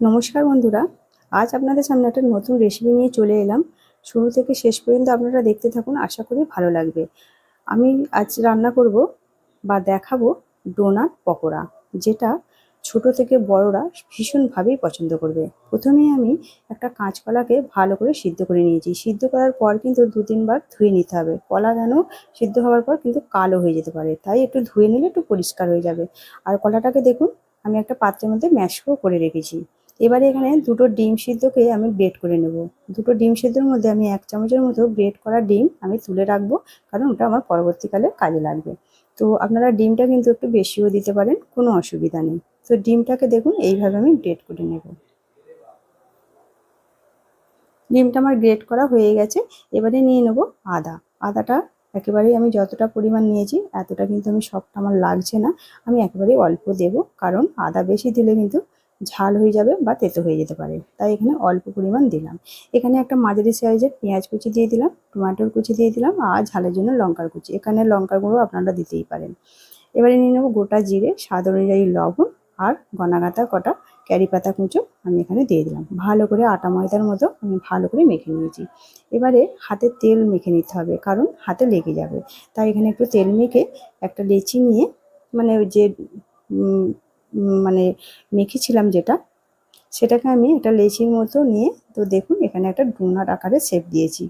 নমস্কার বন্ধুরা, আজ আপনাদের সামনে একটা নতুন রেসিপি নিয়ে চলে এলাম। শুরু থেকে শেষ পর্যন্ত আপনারা দেখতে থাকুন, আশা করি ভালো লাগবে। আমি আজ রান্না করব বা দেখাবো ডোনাট পকোড়া, যেটা ছোট থেকে বড়রা ভীষণভাবেই পছন্দ করবে। প্রথমে আমি একটা কাঁচকলাকে ভালো করে সিদ্ধ করে নিয়েছি। সিদ্ধ করার পর কিন্তু দু তিনবার ধুয়ে নিতে হবে। কলা যেন সিদ্ধ হওয়ার পর কিন্তু কালো হয়ে যেতে পারে, তাই একটু ধুয়ে নিলে একটু পরিষ্কার হয়ে যাবে। আর কলাটাকে দেখুন, আমি একটা পাত্রের মধ্যে ম্যাশও করে রেখেছি। এবারে এখানে দুটো ডিম সিদ্ধকে আমি ব্রেড করে নেব। দুটো ডিম সিদ্ধর মধ্যে আমি এক চামচের মতো ব্রেড করা ডিম আমি তুলে রাখব, কারণ ওটা আমার পরবর্তীকালে কাজে লাগবে। তো আপনারা ডিমটা কিন্তু একটু বেশিও দিতে পারেন, কোনো অসুবিধা নেই। তো ডিমটাকে দেখুন, এইভাবে আমি গ্রেট করে নেব। ডিমটা আমার গ্রেট করা হয়ে গেছে, এবারে নিয়ে নেব আদা। আদাটা একেবারেই আমি যতটা পরিমাণ নিয়েছি, এতটা কিন্তু আমি সবটা আমার লাগছে না। আমি একেবারেই অল্প দেব, কারণ আদা বেশি দিলে কিন্তু ঝাল হয়ে যাবে বা তেতো হয়ে যেতে পারে। তাই এখানে অল্প পরিমাণ দিলাম। এখানে একটা মাঝারি সাইজের পেঁয়াজ কুচি দিয়ে দিলাম, টমেটোর কুচি দিয়ে দিলাম আর ঝালের জন্য লঙ্কার কুচি। এখানে লঙ্কার গুঁড়ো আপনারা দিতেই পারেন। এবারে নিয়ে নেব গোটা জিরে, স্বাদ অনুযায়ী লবণ আর গনাগাতা কটা ক্যারি পাতা কুঁচো আমি এখানে দিয়ে দিলাম। ভালো করে আটা ময়দার মতো আমি ভালো করে মেখে নিয়েছি। এবারে হাতে তেল মেখে নিতে হবে কারণ হাতে লেগে যাবে। তাই এখানে একটু তেল মেখে একটা লেচি নিয়ে মানে ওই যে মানে মেখেছিলাম যেটা, সেটাকে আমি একটা লেচির মতো নিয়ে, তো দেখুন এখানে একটা ডোনার আকারে শেপ দিয়েছি।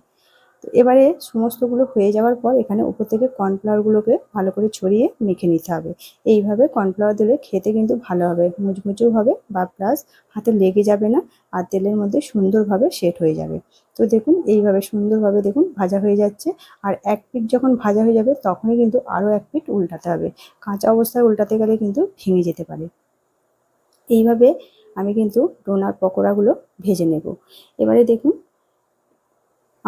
এবারে সমস্তগুলো হয়ে যাওয়ার পর এখানে উপর থেকে কর্নফ্লাওয়ারগুলোকে ভালো করে ছড়িয়ে মেখে নিতে হবে। এইভাবে কর্নফ্লাওয়ার দিলে খেতে কিন্তু ভালো হবে, মুচমুচেও হবে বা প্লাস হাতে লেগে যাবে না আর তেলের মধ্যে সুন্দরভাবে সেট হয়ে যাবে। তো দেখুন, এইভাবে সুন্দরভাবে দেখুন ভাজা হয়ে যাচ্ছে আর এক পিট যখন ভাজা হয়ে যাবে তখনই কিন্তু আরও এক পিট উল্টাতে হবে। কাঁচা অবস্থায় উল্টাতে গেলে কিন্তু ভেঙে যেতে পারে। এইভাবে আমি কিন্তু ডোনার পকোড়াগুলো ভেজে নেব। এবারে দেখুন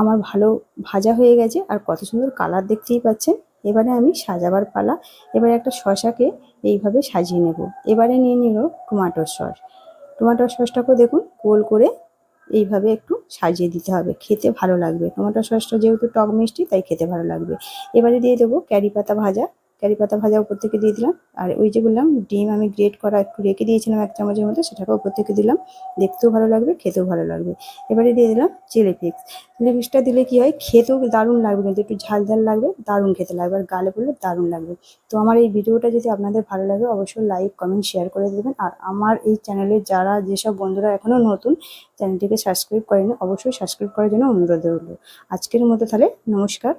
আমার ভালো ভাজা হয়ে গেছে আর কত সুন্দর কালার দেখতেই পাচ্ছেন। এবারে আমি সাজাবার পালা। এবারে একটা শশাকে এইভাবে সাজিয়ে নেব। এবারে নিয়ে নিল টমাটোর সস। টমাটোর সসটাকেও দেখুন গোল করে এইভাবে একটু সাজিয়ে দিতে হবে। খেতে ভালো লাগবে। টমাটোর সসটা যেহেতু টক মিষ্টি, তাই খেতে ভালো লাগবে। এবারে দিয়ে দেবো ক্যারি পাতা ভাজা। ক্যারি পাতা ভাজা উপর থেকে দিয়ে দিলাম। আর ওই যে বললাম, ডিম আমি গ্রেট করা একটু রেখে দিয়েছিলাম এক চামচের মতো সেটাকে উপর থেকে দিলাম। দেখতেও ভালো লাগবে, খেতেও ভালো লাগবে। এবারে দিয়ে দিলাম চিলি ফ্লেক্স চিলি ফ্লেক্সটা দিলে কী হয়, খেতেও দারুণ লাগবে কিন্তু, একটু ঝাল ঝাল লাগবে, দারুণ খেতে লাগবে আর গালে পড়লে দারুণ লাগবে। তো আমার এই ভিডিওটা যদি আপনাদের ভালো লাগে, অবশ্যই লাইক কমেন্ট শেয়ার করে দেবেন। আর আমার এই চ্যানেলে যারা, যেসব বন্ধুরা এখনও নতুন চ্যানেলটিকে সাবস্ক্রাইব করেনি, অবশ্যই সাবস্ক্রাইব করার জন্য অনুরোধ রইল। আজকের মতো তাহলে নমস্কার।